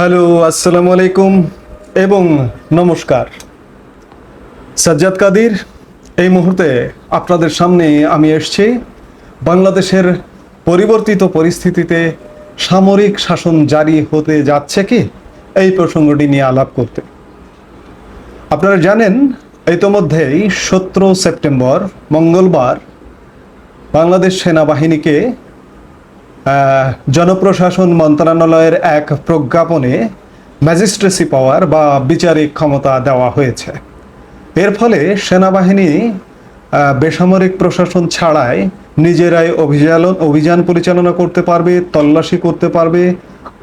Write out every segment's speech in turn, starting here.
Hello, আসসালামু আলাইকুম এবং নমস্কার। সাজ্জাদ কাদির, এই মুহূর্তে আপনাদের সামনে আমি এসছি বাংলাদেশের পরিবর্তিত পরিস্থিতিতে সামরিক শাসন জারি হতে যাচ্ছে কি? এই প্রসঙ্গটি নিয়ে আলাপ করতে। আপনারা জানেন, ইতোমধ্যেই সতেরো সেপ্টেম্বর, মঙ্গলবার বাংলাদেশ সেনাবাহিনীকে জনপ্রশাসন মন্ত্রণালয়ের এক প্রজ্ঞাপনে ম্যাজিস্ট্রেসি পাওয়ার বা বিচারিক ক্ষমতা দেওয়া হয়েছে। এর ফলে সেনাবাহিনী বেসামরিক প্রশাসন ছাড়াই নিজেরাই অভিযান অভিযান পরিচালনা করতে পারবে, তল্লাশি করতে পারবে,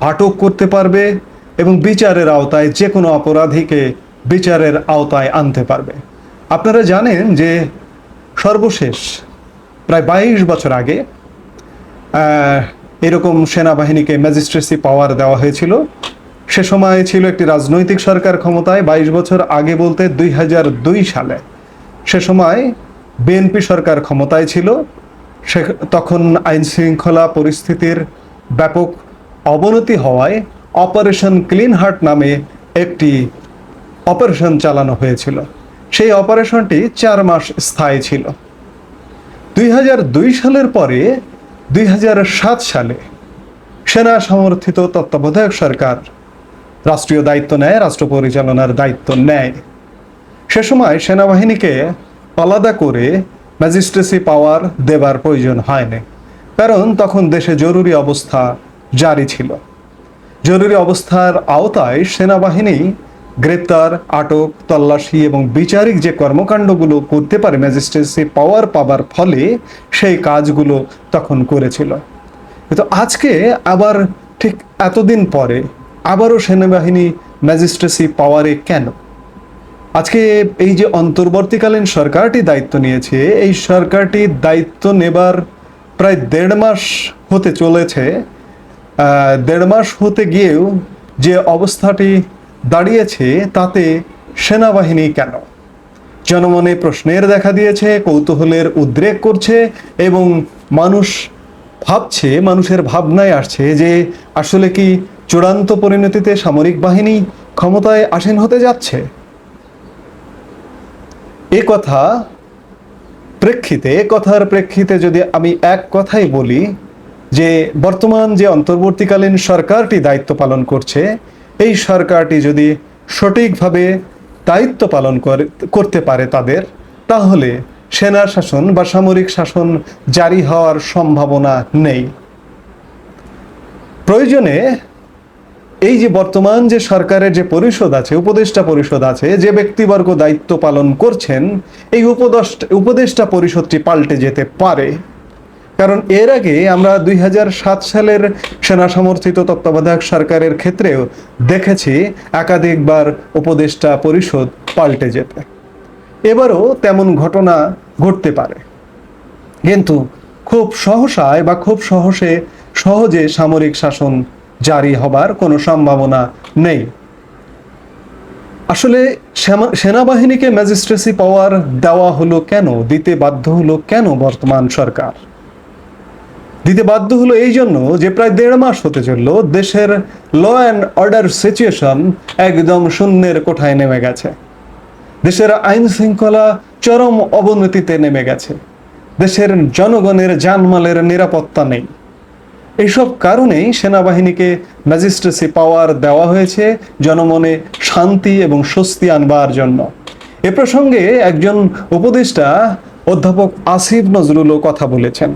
আটক করতে পারবে এবং বিচারের আওতায় যে কোনো অপরাধীকে বিচারের আওতায় আনতে পারবে। আপনারা জানেন যে সর্বশেষ প্রায় বাইশ বছর আগে এরকম সেনাবাহিনীকে ম্যাজিস্ট্রেসি পাওয়ার দেওয়া হয়েছিল। সে সময় ছিল একটি রাজনৈতিক সরকার ক্ষমতায় বাইশ বছর আগে বলতে দুই হাজার দুই সালে। সে সময় বিএনপি সরকার ক্ষমতায় ছিল। সে তখন আইন শৃঙ্খলা পরিস্থিতির ব্যাপক অবনতি হওয়ায় অপারেশন ক্লিন হার্ট নামে একটি অপারেশন চালানো হয়েছিল। সেই অপারেশনটি চার মাস স্থায়ী ছিল। দুই হাজার দুই সালের পরে দুই হাজার সাত সালে সেনা সমর্থিত তত্ত্বাবধায়ক সরকার রাষ্ট্রীয় দায়িত্ব নেয়, রাষ্ট্র পরিচালনার দায়িত্ব নেয়। সে সময় সেনাবাহিনীকে আলাদা করে ম্যাজিস্ট্রেসি পাওয়ার দেবার প্রয়োজন হয়নি, কারণ তখন দেশে জরুরি অবস্থা জারি ছিল। জরুরি অবস্থার আওতায় সেনাবাহিনী গ্রেপ্তার, আটক, তল্লাশি এবং বিচারিক যে কর্মকাণ্ডগুলো করতে পারে ম্যাজিস্ট্রেসি পাওয়ার পাবার ফলে সেই কাজগুলো তখন করেছিল। কিন্তু আজকে আবার ঠিক এতদিন পরে আবারও সেনাবাহিনী ম্যাজিস্ট্রেসি পাওয়ারে কেন? আজকে এই যে অন্তর্বর্তীকালীন সরকারটি দায়িত্ব নিয়েছে, এই সরকারটি দায়িত্ব নেবার প্রায় দেড় মাস হতে চলেছে। দেড় মাস হতে গিয়েও যে অবস্থাটি দাঁড়িয়েছে তাতে সেনাবাহিনী কেন? জনমনে প্রশ্নের দেখা দিয়েছে, কৌতূহলের উদ্রেক করছে এবং মানুষ ভাবছে, মানুষের ভাবনায় আসছে যে আসলে কি চূড়ান্ত পরিণতিতে সামরিক বাহিনী ক্ষমতায় আসীন হতে যাচ্ছে? এ কথা প্রেক্ষিতে, এ কথার প্রেক্ষিতে যদি আমি এক কথাই বলি যে বর্তমান যে অন্তর্বর্তীকালীন সরকারটি দায়িত্ব পালন করছে এই সরকারটি যদি সঠিকভাবে দায়িত্ব পালন করে, করতে পারে তাদের, তাহলে সেনা শাসন বা সামরিক শাসন জারি হওয়ার সম্ভাবনা নেই। প্রয়োজনে এই যে বর্তমান যে সরকারের যে পরিষদ আছে, উপদেষ্টা পরিষদ আছে, যে ব্যক্তিবর্গ দায়িত্ব পালন করছেন, এই উপদেষ্টা উপদেষ্টা পরিষদটি পাল্টে যেতে পারে। কারণ এর আগে আমরা দুই হাজার সাত সালের সেনা সমর্থিত তত্ত্বাবধায়ক সরকারের ক্ষেত্রেও দেখেছি একাধিকবার উপদেষ্টা পরিষদ পাল্টে যেতে। এবারও তেমন ঘটনা ঘটতে পারে। কিন্তু খুব সহসায় বা খুব সহসে সহজে সামরিক শাসন জারি হবার কোনো সম্ভাবনা নেই। আসলে সেনা- সেনাবাহিনীকে ম্যাজিস্ট্রেসি পাওয়ার দেওয়া হলো কেন, দিতে বাধ্য হলো কেন বর্তমান সরকার? দিতে বাধ্য হলো এই জন্য যে প্রায় দেড় মাস হতে চলল, দেশের ল অ্যান্ড অর্ডার সিচুয়েশন একদম শূন্যের কোঠায় নেমে গেছে। দেশের আইন শৃঙ্খলা চরম অবনতিতে নেমে গেছে। দেশের জনগণের জানমালের নিরাপত্তা নেই। এইসব কারণেই সেনাবাহিনীকে ম্যাজিস্ট্রেসি পাওয়ার দেওয়া হয়েছে জনমনে শান্তি এবং স্বস্তি আনবার জন্য। এ প্রসঙ্গে একজন উপদেষ্টা অধ্যাপক আসিফ নজরুলও কথা বলেছেন।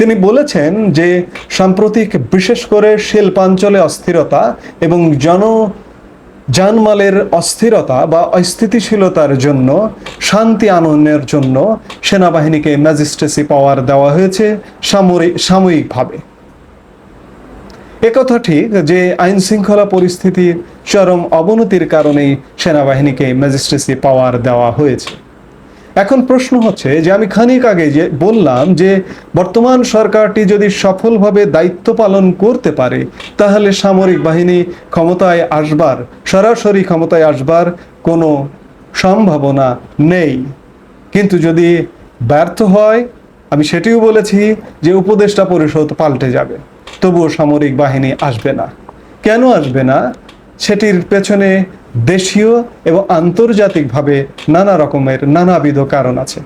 তিনি বলেছেন যে সাম্প্রতিক বিশেষ করে শিল্পাঞ্চলে অস্থিরতা এবং জন জানমালের অস্থিরতা বা অস্থিতিশীলতার জন্য শান্তি আনয়নের জন্য সেনাবাহিনীকে ম্যাজিস্ট্রেসি পাওয়ার দেওয়া হয়েছে সামরিক সাময়িকভাবে। একথা ঠিক যে আইন শৃঙ্খলা পরিস্থিতির চরম অবনতির কারণেই সেনাবাহিনীকে ম্যাজিস্ট্রেসি পাওয়ার দেওয়া হয়েছে। এখন প্রশ্ন হচ্ছে যে আমি খানিক আগে যে বললাম যে বর্তমান সরকারটি যদি সফলভাবে দায়িত্ব পালন করতে পারে, তাহলে সামরিক বাহিনী ক্ষমতায় আসবার, সরাসরি ক্ষমতায় আসবার কোনো সম্ভাবনা নেই। কিন্তু যদি ব্যর্থ হয়, আমি সেটিও বলেছি যে উপদেষ্টা পরিষদ পাল্টে যাবে, তবুও সামরিক বাহিনী আসবে না। কেন আসবে না? সেটির পেছনে দেশীয় এবং আন্তর্জাতিকভাবে নানা রকমের নানাবিধ কারণ আছে।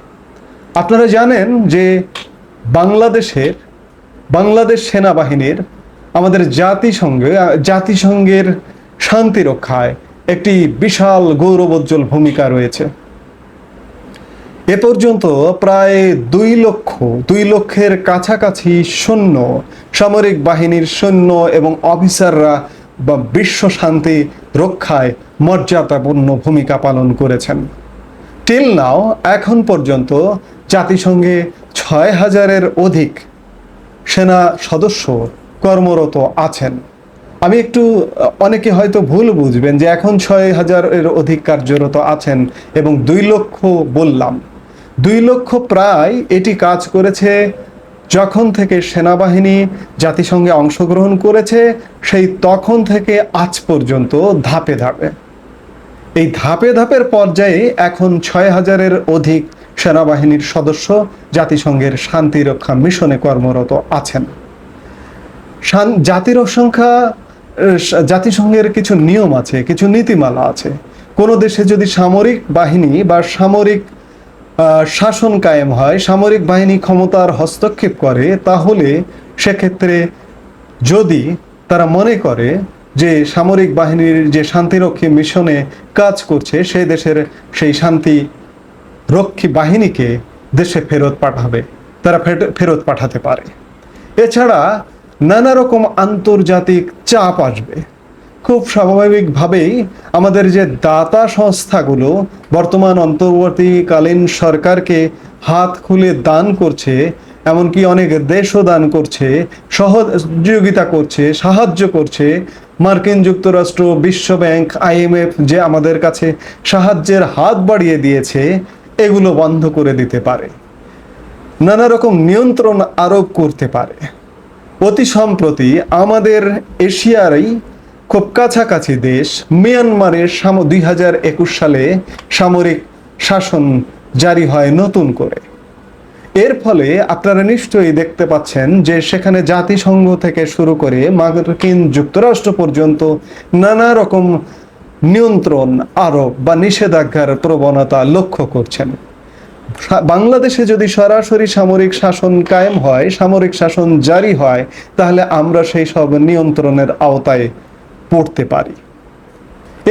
আপনারা জানেন যে বাংলাদেশের, বাংলাদেশ সেনাবাহিনীর, আমাদের জাতিসংঘে, জাতিসংঘের শান্তি রক্ষায় একটি বিশাল গৌরবোজ্জ্বল ভূমিকা রয়েছে। এ পর্যন্ত প্রায় দুই লক্ষ, দুই লক্ষের কাছাকাছি সৈন্য, সামরিক বাহিনীর সৈন্য এবং অফিসাররা বা বিশ্ব শান্তি রক্ষায় মর্যাদাপূর্ণ ভূমিকা পালন করেছেন। টিল নাও এখন পর্যন্ত জাতিসংঘে ছয় হাজারের অধিক সেনা সদস্য কর্মরত আছেন। আমি একটু, অনেকে হয়তো ভুল বুঝবেন যে এখন ছয় হাজারের অধিক কার্যরত আছেন এবং দুই লক্ষ বললাম। দুই লক্ষ প্রায় এটি কাজ করেছে যখন থেকে সেনাবাহিনী জাতিসংঘে অংশগ্রহণ করেছে, সেই তখন থেকে আজ পর্যন্ত ধাপে ধাপে। এই ধাপে ধাপের পর্যায়ে এখন ছয় হাজারের অধিক সেনাবাহিনীর সদস্য জাতিসংঘের শান্তিরক্ষা মিশনে কর্মরত আছেন। জাতির সংখ্যা জাতিসংঘের কিছু নিয়ম আছে, কিছু নীতিমালা আছে। কোনো দেশে যদি সামরিক বাহিনী বা সামরিক শাসন কায়েম হয়, সামরিক বাহিনী ক্ষমতার হস্তক্ষেপ করে, তাহলে সেক্ষেত্রে যদি তারা মনে করে যে সামরিক বাহিনীর যে শান্তিরক্ষী মিশনে কাজ করছে সেই দেশের সেই শান্তি রক্ষী বাহিনীকে দেশে ফেরত পাঠাবে, তারা ফেরত পাঠাতে পারে। এছাড়া নানা রকম আন্তর্জাতিক চাপ আসবে। খুব স্বাভাবিকভাবেই আমাদের যে দাতা সংস্থাগুলো বর্তমান অন্তর্বর্তীকালীন সরকারকে হাত খুলে দান করছে, এমনকি অনেক দেশও দান করছে, সহযোগিতা করছে, সাহায্য করছে, মার্কিন যুক্তরাষ্ট্র, বিশ্ব ব্যাংক আইএমএফ যে আমাদের কাছে সাহায্যের হাত বাড়িয়ে দিয়েছে, এগুলো বন্ধ করে দিতে পারে। নানা রকম নিয়ন্ত্রণ আরোপ করতে পারে। অতি সম্প্রতি আমাদের এশিয়ারই খুব কাছাকাছি দেশ, মিয়ানমারের সাম দুই হাজার একুশ সালে সামরিক শাসন জারি হয় নতুন করে। এর ফলে আপনারা নিশ্চয়ই দেখতে পাচ্ছেন যে সেখানে জাতিসংঘ থেকে শুরু করে মার্কিন যুক্তরাষ্ট্র পর্যন্ত নানা রকম নিয়ন্ত্রণ, আরোপ বা নিষেধাজ্ঞার প্রবণতা লক্ষ্য করছেন। বাংলাদেশে যদি সরাসরি সামরিক শাসন কায়েম হয়, সামরিক শাসন জারি হয়, তাহলে আমরা সেই সব নিয়ন্ত্রণের আওতায় পড়তে পারি।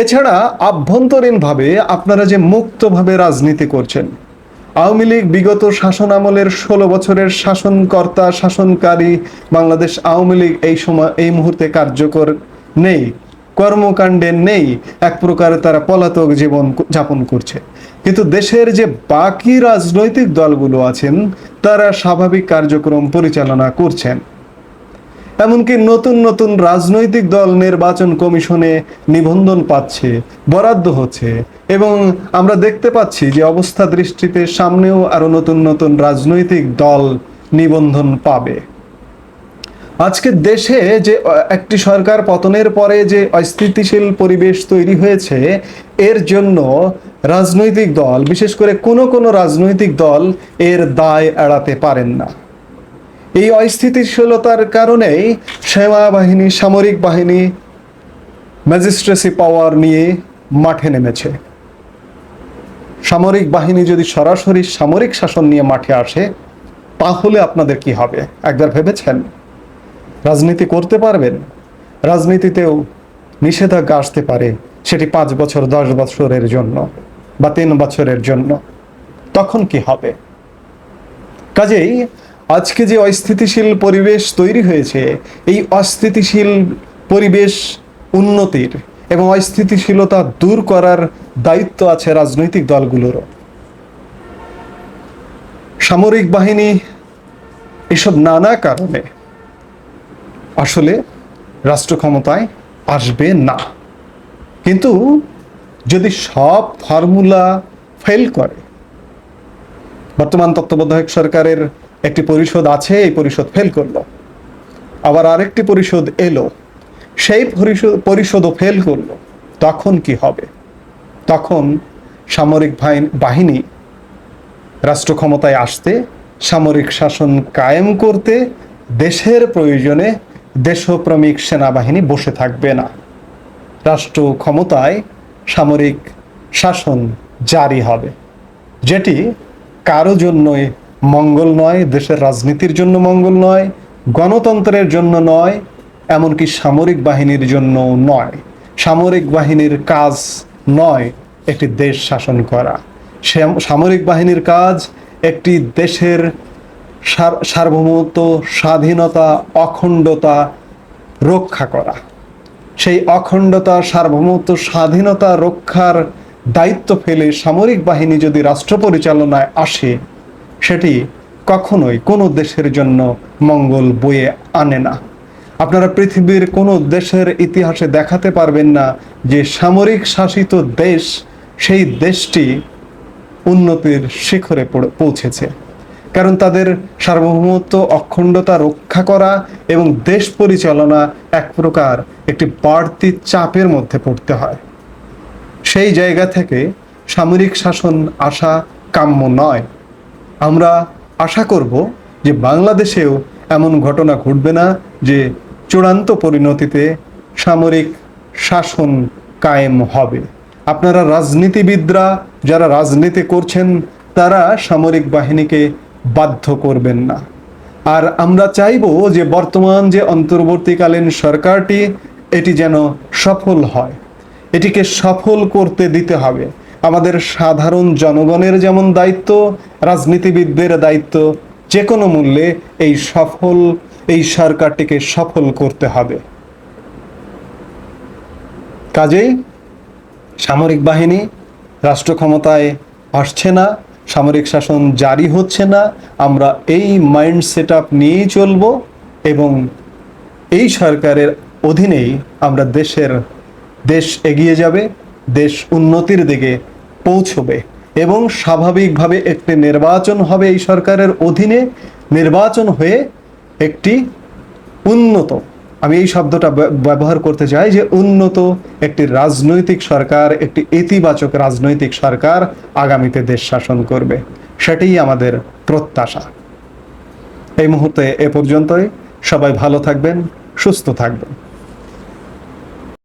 এছাড়া আভ্যন্তরীণভাবে আপনারা যে মুক্তভাবে রাজনীতি করছেন, আওয়ামী লীগ বিগত শাসন আমলের ষোলো বছরের শাসনকর্তা, শাসনকারী বাংলাদেশ আওয়ামী লীগ এই সময়, এই মুহূর্তে কার্যকর নেই, কর্মকাণ্ডে নেই, এক প্রকারে তারা পলাতক জীবন যাপন করছে। কিন্তু দেশের যে বাকি রাজনৈতিক দলগুলো আছেন, তারা স্বাভাবিক কার্যক্রম পরিচালনা করছেন। এমনকি নতুন নতুন রাজনৈতিক দল নির্বাচন কমিশনে নিবন্ধন পাচ্ছে, বরাদ্দ হচ্ছে। এবং আমরা দেখতে পাচ্ছি যে অবস্থা দৃষ্টিতে সামনেও আরও নতুন নতুন রাজনৈতিক দল নিবন্ধন পাবে। আজকে দেশে যে একটি সরকার পতনের পরে যে অস্থিতিশীল পরিবেশ তৈরি হয়েছে, এর জন্য রাজনৈতিক দল, বিশেষ করে কোনো কোনো রাজনৈতিক দল এর দায় এড়াতে পারেন না। এই অস্থিতিশীলতার কারণেই সেনাবাহিনী সামরিক বাহিনী ম্যাজিস্ট্রেসি পাওয়ার নিয়ে মাঠে নেমেছে। সামরিক বাহিনী যদি সরাসরি সামরিক শাসন নিয়ে মাঠে আসে, তাহলে আপনাদের কি হবে? একবার ভেবেছেন? রাজনীতি করতে পারবেন? রাজনীতিতেও নিষেধাজ্ঞা আসতে পারে, সেটি পাঁচ বছর, দশ বছরের জন্য বা তিন বছরের জন্য। তখন কি হবে? কাজেই আজকে যে অস্থিতিশীল পরিবেশ তৈরি হয়েছে, এই অস্থিতিশীল পরিবেশ উন্নতির এবং অস্থিতিশীলতা দূর করার দায়িত্ব আছে রাজনৈতিক দলগুলোরও। সামরিক বাহিনী এসব নানা কারণে আসলে রাষ্ট্র ক্ষমতায় আসবে না। কিন্তু যদি সব ফর্মুলা ফেল করে, বর্তমান তত্ত্বাবধায়ক সরকারের একটি পরিষদ আছে, এই পরিষদ ফেল করল। আবার আরেকটি পরিষদ এলো, সেই পরিষদ পরিষদও ফেল করল। তখন কি হবে? তখন সামরিক বাহিনী- রাষ্ট্র ক্ষমতায় আসতে, সামরিক শাসন কায়েম করতে দেশের প্রয়োজনে দেশপ্রেমিক সেনাবাহিনী বসে থাকবে না। রাষ্ট্র ক্ষমতায় সামরিক শাসন জারি হবে। যেটি কারও জন্যই মঙ্গল নয়, দেশের রাজনীতির জন্য মঙ্গল নয়, গণতন্ত্রের জন্য নয়, এমনকি সামরিক বাহিনীর জন্য নয়। সামরিক বাহিনীর কাজ নয়, একটি দেশ শাসন করা। সামরিক বাহিনীর কাজ একটি দেশের সার্বভৌমত্ব, স্বাধীনতা, অখণ্ডতা রক্ষা করা। সেই অখণ্ডতা, সার্বভৌমত্ব, স্বাধীনতা রক্ষার দায়িত্ব ফেলে সামরিক বাহিনী যদি রাষ্ট্র পরিচালনায় আসে সেটি কখনোই কোনো দেশের জন্য মঙ্গল বয়ে আনে না। আপনারা পৃথিবীর কোনো দেশের ইতিহাসে দেখাতে পারবেন না যে সামরিক শাসিত দেশ সেই দেশটি উন্নতির শিখরে পৌঁছেছে। কারণ তাদের সার্বভৌমত্ব, অখণ্ডতা রক্ষা করা এবং দেশ পরিচালনা এক প্রকার একটি বাড়তি চাপের মধ্যে পড়তে হয়। সেই জায়গা থেকে সামরিক শাসন আসা কাম্য নয়। আমরা আশা করব যে বাংলাদেশেও এমন ঘটনা ঘটবে না যে চূড়ান্ত পরিণতিতে সামরিক শাসন কায়েম হবে। আপনারা রাজনীতিবিদরা যারা রাজনীতি করছেন, তারা সামরিক বাহিনীকে বাধ্য করবেন না। আর আমরা চাইব যে বর্তমান যে অন্তর্বর্তীকালীন সরকারটি, এটি যেন সফল হয়। এটিকে সফল করতে দিতে হবে। আমাদের সাধারণ জনগণের যেমন দায়িত্ব, রাজনীতিবিদদের দায়িত্ব যে কোনো মূল্যে এই সফল, এই সরকারটিকে সফল করতে হবে। কাজেই সামরিক বাহিনী রাষ্ট্র ক্ষমতায় আসছে না, সামরিক শাসন জারি হচ্ছে না, আমরা এই মাইন্ড সেট আপ নিয়েই চলবো এবং এই সরকারের অধীনেই আমরা দেশের দেশ এগিয়ে যাবে, দেশ উন্নতির দিকে পৌঁছবে এবং স্বাভাবিকভাবে একটি নির্বাচন হবে এই সরকারের অধীনে, নির্বাচন হয়ে একটি উন্নত, আমি এই শব্দটা ব্য- ব্যবহার করতে চাই যে উন্নত একটি রাজনৈতিক সরকার, একটি ইতিবাচক রাজনৈতিক সরকার আগামীতে দেশ শাসন করবে। সেটাই আমাদের প্রত্যাশা। এই মুহূর্তে এ পর্যন্তই। সবাই ভালো থাকবেন, সুস্থ থাকবেন।